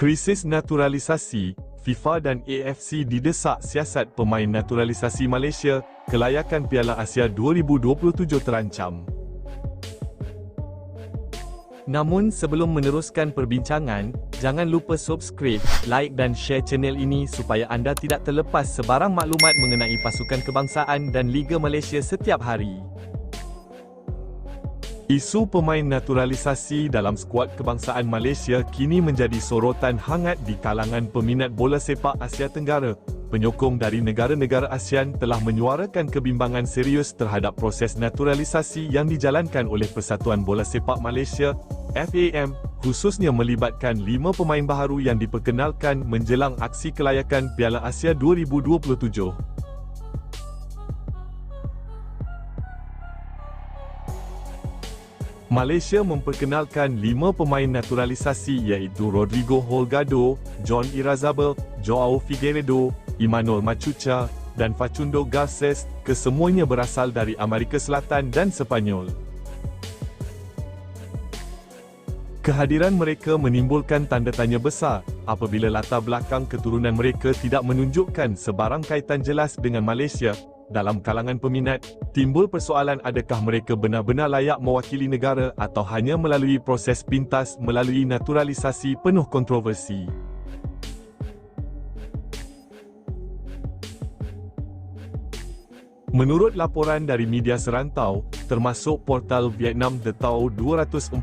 Krisis naturalisasi, FIFA dan AFC didesak siasat pemain naturalisasi Malaysia, kelayakan Piala Asia 2027 terancam. Namun sebelum meneruskan perbincangan, jangan lupa subscribe, like dan share channel ini supaya anda tidak terlepas sebarang maklumat mengenai pasukan kebangsaan dan Liga Malaysia setiap hari. Isu pemain naturalisasi dalam skuad kebangsaan Malaysia kini menjadi sorotan hangat di kalangan peminat bola sepak Asia Tenggara. Penyokong dari negara-negara ASEAN telah menyuarakan kebimbangan serius terhadap proses naturalisasi yang dijalankan oleh Persatuan Bola Sepak Malaysia, FAM, khususnya melibatkan lima pemain baharu yang diperkenalkan menjelang aksi kelayakan Piala Asia 2027. Malaysia memperkenalkan lima pemain naturalisasi iaitu Rodrigo Holgado, John Irazabal, Joao Figueiredo, Emmanuel Machucha dan Facundo Garces, kesemuanya berasal dari Amerika Selatan dan Sepanyol. Kehadiran mereka menimbulkan tanda tanya besar apabila latar belakang keturunan mereka tidak menunjukkan sebarang kaitan jelas dengan Malaysia dalam kalangan peminat, timbul persoalan adakah mereka benar-benar layak mewakili negara atau hanya melalui proses pintas melalui naturalisasi penuh kontroversi. Menurut laporan dari media serantau, termasuk portal Vietnam The Tao 247,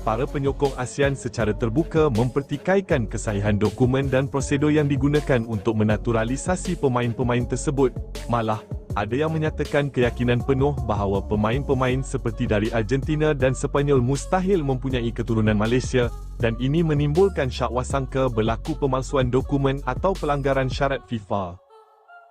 para penyokong ASEAN secara terbuka mempertikaikan kesahihan dokumen dan prosedur yang digunakan untuk menaturalisasi pemain-pemain tersebut. Malah, ada yang menyatakan keyakinan penuh bahawa pemain-pemain seperti dari Argentina dan Sepanyol mustahil mempunyai keturunan Malaysia dan ini menimbulkan syak wasangka berlaku pemalsuan dokumen atau pelanggaran syarat FIFA.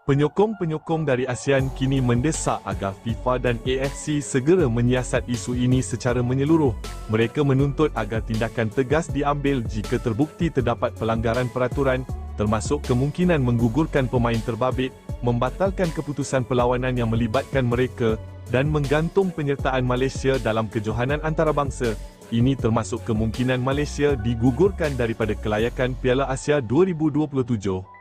Penyokong-penyokong dari ASEAN kini mendesak agar FIFA dan AFC segera menyiasat isu ini secara menyeluruh. Mereka menuntut agar tindakan tegas diambil jika terbukti terdapat pelanggaran peraturan, termasuk kemungkinan menggugurkan pemain terbabit, membatalkan keputusan perlawanan yang melibatkan mereka dan menggantung penyertaan Malaysia dalam kejohanan antarabangsa. Ini termasuk kemungkinan Malaysia digugurkan daripada kelayakan Piala Asia 2027.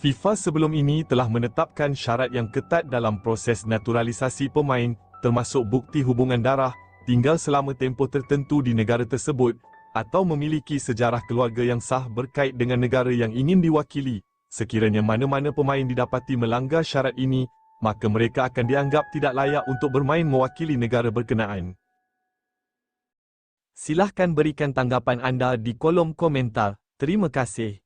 FIFA sebelum ini telah menetapkan syarat yang ketat dalam proses naturalisasi pemain, termasuk bukti hubungan darah, tinggal selama tempoh tertentu di negara tersebut, atau memiliki sejarah keluarga yang sah berkait dengan negara yang ingin diwakili. Sekiranya mana-mana pemain didapati melanggar syarat ini, maka mereka akan dianggap tidak layak untuk bermain mewakili negara berkenaan. Silahkan berikan tanggapan anda di kolom komentar. Terima kasih.